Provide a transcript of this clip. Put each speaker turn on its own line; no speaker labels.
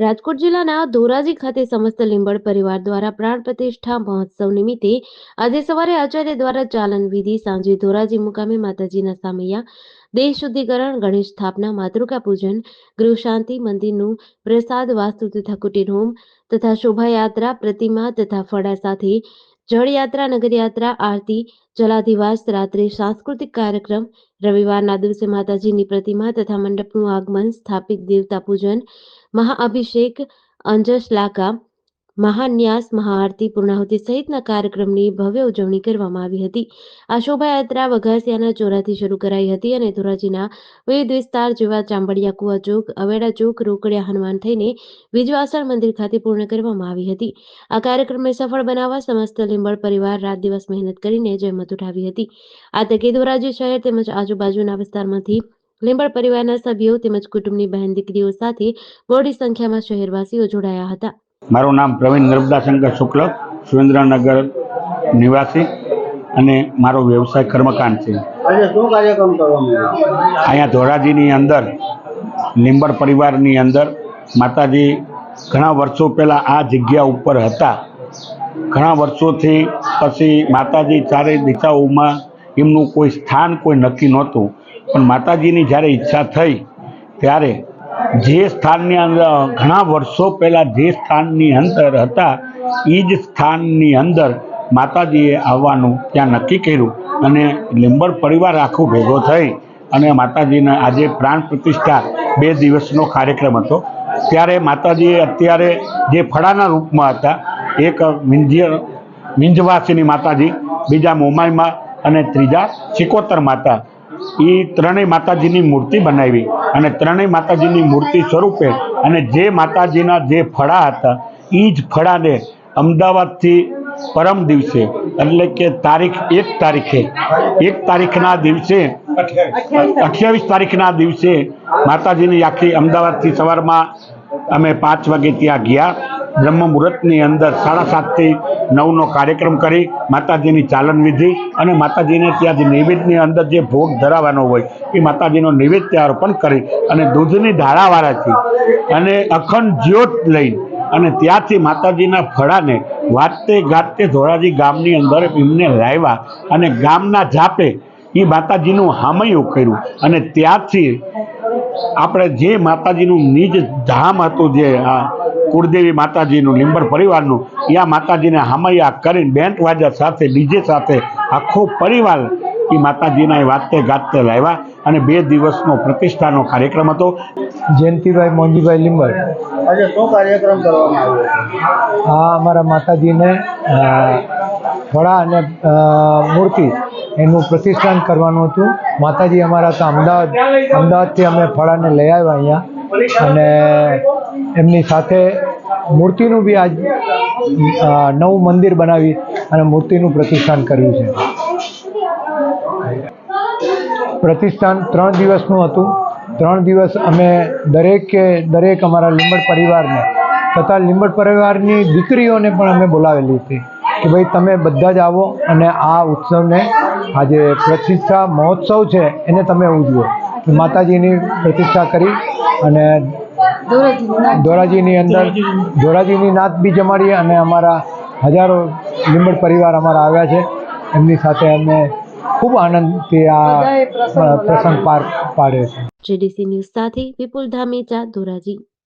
રાજકોટ જિલ્લાના ધોરાજી ખાતે સમસ્ત લીંબડ પરિવાર દ્વારા પ્રાણ પ્રતિષ્ઠા મહોત્સવ નિમિત્તે આજે સવારે આચાર્ય દ્વારા ચાલન વિધિ, સાંજે ધોરાજી મુકામે માતાજીના સામૈયા, દેહ શુદ્ધિકરણ, ગણેશ સ્થાપના, માતૃકા પૂજન, ગૃહ શાંતિ, મંદિરનું પ્રસાદ વાસ્તુ તથા કુટીર હોમ તથા શોભાયાત્રા, પ્રતિમા તથા ફળા સાથે જળયાત્રા, નગરયાત્રા, આરતી, જલાધિવાસ, રાત્રે, સાંસ્કૃતિક કાર્યક્રમ, રવિવારના દિવસે માતાજીની પ્રતિમા તથા મંડપનું આગમન, સ્થાપિત દેવતા પૂજન, મહાઅભિષેક અંજશલાકા મહાન્યાસ મહાઆરતી, પૂર્ણાહુતિ સહિતના કાર્યક્રમની ભવ્ય ઉજવણી કરવામાં આવી હતી. આ શોભાયાત્રા વઘાસિયાના ચોરાથી શરૂ કરાઈ હતી અને ધોરાજીના વિવિધ વિસ્તાર જેવા ચાંબડિયા કુવા ચોક અવેડા ચોક, રોકડિયા હનુમાન થઈને વિજવાસણ મંદિર ખાતે પૂર્ણ કરવામાં આવી હતી. આ કાર્યક્રમને સફળ બનાવવા સમસ્ત લીંબડ પરિવાર રાત દિવસ મહેનત કરીને જહેમત ઉઠાવી હતી. આ તકે ધોરાજી શહેર તેમજ આજુબાજુના વિસ્તારમાંથી લીંબડ પરિવારના સભ્યો તેમજ કુટુંબની બહેન દીકરીઓ સાથે મોટી સંખ્યામાં શહેરવાસીઓ જોડાયા હતા.
મારું નામ પ્રવીણ નર્મદાશંકર શુક્લ સુરેન્દ્રનગર નિવાસી અને મારો વ્યવસાય કર્મકાંડ છે. અહીંયા ધોરાજીની અંદર લીંબર પરિવારની અંદર માતાજી ઘણા વર્ષો પહેલાં આ જગ્યા ઉપર હતા. ઘણા વર્ષોથી પછી માતાજી ચારે દિશાઓમાં એમનું કોઈ સ્થાન કોઈ નક્કી નહોતું. પણ માતાજીની જ્યારે ઈચ્છા થઈ ત્યારે જે સ્થાનની અંદર ઘણા વર્ષો પહેલાં જે સ્થાનની અંદર હતા એ જ સ્થાનની અંદર માતાજીએ આવવાનું ત્યાં નક્કી કર્યું અને લીંબર પરિવાર આખો ભેગો થઈ અને માતાજીને આજે પ્રાણ પ્રતિષ્ઠા બે દિવસનો કાર્યક્રમ હતો. ત્યારે માતાજીએ અત્યારે જે ફળાના રૂપમાં હતા, એક મિંજ્ય, મિંજવાસીની માતાજી, બીજા મોમાઈમાં અને ત્રીજા ચિકોતર માતા એ ત્રણેય માતાજીની મૂર્તિ બનાવી અને ત્રણેય માતાજીની મૂર્તિ સ્વરૂપે અને જે માતાજીના જે ફળા હતા એ જ ફળાને અમદાવાદથી પરમ દિવસે, એટલે કે તારીખ એક તારીખે, એક તારીખના દિવસે, અઠ્યાવીસ તારીખના દિવસે માતાજીની આખી અમદાવાદથી સવારમાં અમે પાંચ વાગે ત્યાં ગયા. બ્રહ્મ મુહૂર્તની અંદર સાડા સાતથી નવનો કાર્યક્રમ કરી માતાજીની ચાલન વિધિ અને માતાજીને ત્યાં જે નૈવેદ્યની અંદર જે ભોગ ધરાવવાનો હોય એ માતાજીનો નૈવેદ્ય અર્પણ કરી અને દૂધની ધારાવાળાથી અને અખંડ જ્યોત લઈ અને ત્યાંથી માતાજીના ફળાને વાતે ગાતે ધોરાજી ગામની અંદર એમને લાવ્યા અને ગામના જાપે એ માતાજીનું હામયું કર્યું. અને ત્યાંથી આપણે જે માતાજીનું નિજ ધામ હતું જે આ કુળદેવી માતાજીનું લીંબર પરિવારનું યા માતાજીને હમૈયા કરીને બેન્ટ વાજા સાથે ડીજે સાથે આખો પરિવાર એ માતાજીના એ વાતે ગાતે લાવ્યા અને બે દિવસનો પ્રતિષ્ઠાનો કાર્યક્રમ હતો.
જયંતિભાઈ મોંજીભાઈ લીંબર.
આજે શું કાર્યક્રમ કરવામાં આવ્યો
હા અમારા માતાજીને ફળા વડા અને અ, મૂર્તિ એનું પ્રતિષ્ઠાન કરવાનું હતું. માતાજી અમારા તો અમદાવાદ અમદાવાદથી અમે ફળાને લઈ આવ્યા અહીંયા. અને એમની સાથે મૂર્તિનું બી આજ નવું મંદિર બનાવી અને મૂર્તિનું પ્રતિષ્ઠાન કર્યું છે. પ્રતિષ્ઠાન ત્રણ દિવસનું હતું. ત્રણ દિવસ અમે દરેકે, દરેક અમારા લીંબડ પરિવારને, તથા લીંબડ પરિવારની દીકરીઓને પણ અમે બોલાવેલી હતી કે ભાઈ તમે બધા જ આવો અને આ ઉત્સવને આજે પ્રતિષ્ઠા મહોત્સવ છે એને તમે ઉજવો. માતાજીની પ્રતિષ્ઠા કરી અને ધોરાજીની અંદર ધોરાજીની નાત બી જમાડી અને અમારા હજારો લીંબડ પરિવાર અમારા આવ્યા છે. એમની સાથે અમે ખૂબ આનંદથી આ પ્રસંગ પાર પાડ્યો છે.
જેડીસી ન્યૂઝ સાથે વિપુલ ધામેચા ધોરાજી.